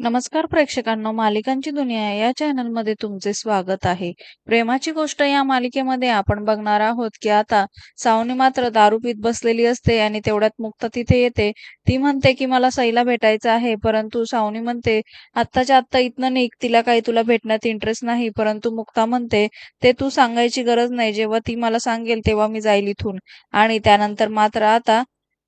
नमस्कार प्रेक्षकांनो मालिकांची दुनिया या चॅनलमध्ये तुमचे स्वागत आहे. प्रेमाची गोष्ट या मालिकेमध्ये आपण बघणार आहोत की आता सावनी मात्र दारू पीत बसलेली असते आणि तेवढ्यात मुक्ता तिथे येते. ती म्हणते की मला सईला भेटायचं आहे परंतु सावनी म्हणते आत्ताच्या आत्ता इथनं निघ तिला काही तुला भेटण्यात इंटरेस्ट नाही परंतु मुक्ता म्हणते ते तू सांगायची गरज नाही जेव्हा ती मला सांगेल तेव्हा मी जाईल इथून. आणि त्यानंतर मात्र आता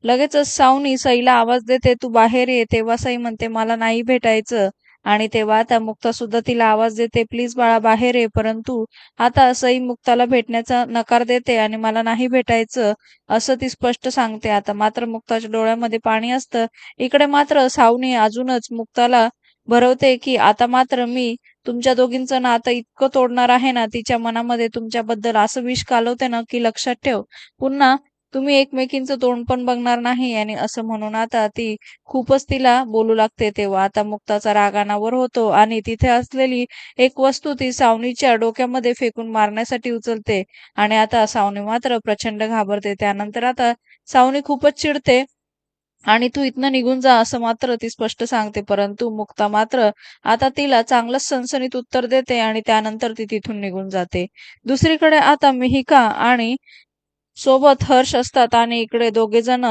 लगेचच सावनी सईला आवाज देते तू बाहेर ये. तेव्हा सई म्हणते मला नाही भेटायचं. आणि तेव्हा आता मुक्ता सुद्धा तिला आवाज देते प्लीज बाळा बाहेर ये. परंतु आता सई मुक्ताला भेटण्याचा नकार देते आणि मला नाही भेटायचं. असं ती स्पष्ट सांगते. आता मात्र मुक्ताच्या डोळ्यामध्ये पाणी असतं. इकडे मात्र सावनी अजूनच मुक्ताला भरवते की आता मात्र मी तुमच्या दोघींचं नातं इतकं तोडणार आहे ना तिच्या मनामध्ये तुमच्याबद्दल असं विष कालवते ना की लक्षात ठेव. पुन्हा तुम्ही एकमेकींचं तोंड पण बघणार नाही आणि असं म्हणून आता ती खूपच तिला बोलू लागते तेव्हा. आता मुक्ताचा राग अनावर होतो आणि तिथे असलेली एक वस्तू ती सावनीच्या डोक्यामध्ये फेकून मारण्यासाठी उचलते. आणि आता सावनी मात्र प्रचंड घाबरते. त्यानंतर आता सावनी खूपच चिडते आणि तू इथनं निघून जा असं मात्र ती स्पष्ट सांगते. परंतु मुक्ता मात्र आता तिला चांगलंच सनसनीत उत्तर देते आणि त्यानंतर ती तिथून निघून जाते. दुसरीकडे आता मिहिका आणि सोबत हर्ष असतात आणि इकडे दोघे जण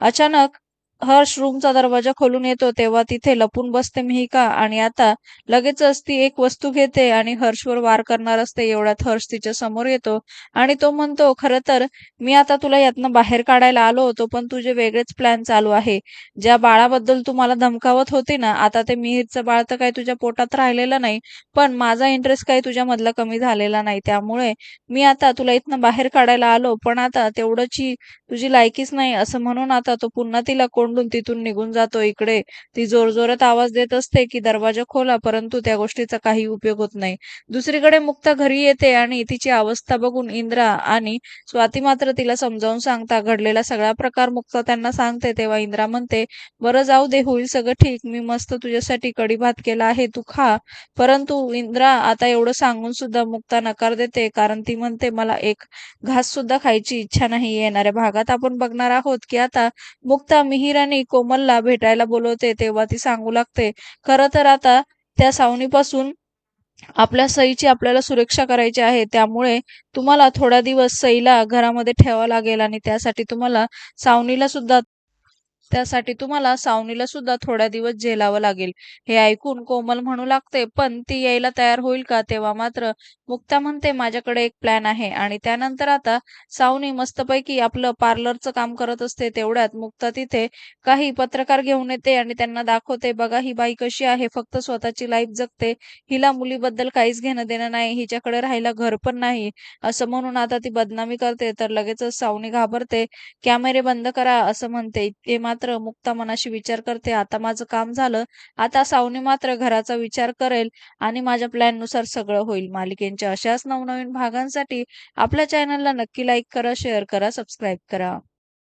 अचानक हर्ष रूमचा दरवाजा खोलून येतो तेव्हा तिथे लपून बसते मिहिका आणि आता लगेचच ती एक वस्तू घेते आणि हर्षवर वार करणार असते. एवढ्यात हर्ष तिच्या समोर येतो आणि तो म्हणतो खरं तर मी आता तुला यातनं बाहेर काढायला आलो होतो पण तुझे वेगळेच प्लॅन चालू आहे. ज्या बाळाबद्दल तू मला धमकावत होती ना आता ते मिहिरचं बाळ तर काही तुझ्या पोटात राहिलेलं नाही पण माझा इंटरेस्ट काही तुझ्यामधला कमी झालेला नाही. त्यामुळे मी आता तुला इथनं बाहेर काढायला आलो पण आता तेवढंची तुझी लायकीच नाही असं म्हणून आता तो पुन्हा तिला कोंडून तिथून निघून जातो इकडे. ती जोरजोरात आवाज देत असते की दरवाजा खोला परंतु त्या गोष्टीचा काही उपयोग होत नाही. दुसरीकडे मुक्ता घरी येते आणि तिची अवस्था बघून इंद्रा आणि स्वाती मात्र तिला समजावून सांगता घडलेला सगळा प्रकार मुक्ता त्यांना सांगते. तेव्हा इंद्रा म्हणते बरं जाऊ दे होईल सगळं ठीक. मी मस्त तुझ्यासाठी कडी भात केला आहे तू खा. परंतु इंद्रा आता एवढं सांगून सुद्धा मुक्ता नकार देते कारण ती म्हणते मला एक घास सुद्धा खायची इच्छा नाही. येणाऱ्या भागात आपण बघणार आहोत की आता मुक्ता मिहिर आणि कोमलला भेटायला बोलवते तेव्हा ती सांगू लागते. खरं तर आता त्या सावनीपासून आपल्या सईची आपल्याला सुरक्षा करायची आहे. त्यामुळे तुम्हाला थोडा दिवस सईला घरामध्ये ठेवावा लागेल आणि त्यासाठी तुम्हाला सावनीला सुद्धा त्यासाठी तुम्हाला सावनीला सुद्धा थोड्या दिवस झेलावं लागेल. हे ऐकून कोमल म्हणू लागते पण ती यायला तयार होईल का? तेव्हा मात्र मुक्ता म्हणते माझ्याकडे एक प्लॅन आहे. आणि त्यानंतर आता सावनी मस्तपैकी आपलं पार्लरचं काम करत असते. तेवढ्यात मुक्ता तिथे काही पत्रकार घेऊन येते आणि त्यांना दाखवते बघा ही बाई कशी आहे फक्त स्वतःची लाईफ जगते. हिला मुलीबद्दल काहीच घेणं देणं नाही. हिच्याकडे राहायला घर पण नाही. असं म्हणून आता ती बदनामी करते. तर लगेचच सावनी घाबरते. कॅमेरे बंद करा असं म्हणते. ते मात्र मुक्ता मनाशी विचार करते आता माझं काम झालं आता सावनी मात्र घराचा विचार करेल आणि माझ्या प्लॅननुसार सगळं होईल. मालिकेंच्या अशाच नवनवीन भागांसाठी आपल्या चॅनलला नक्की लाईक करा शेअर करा सबस्क्राईब करा.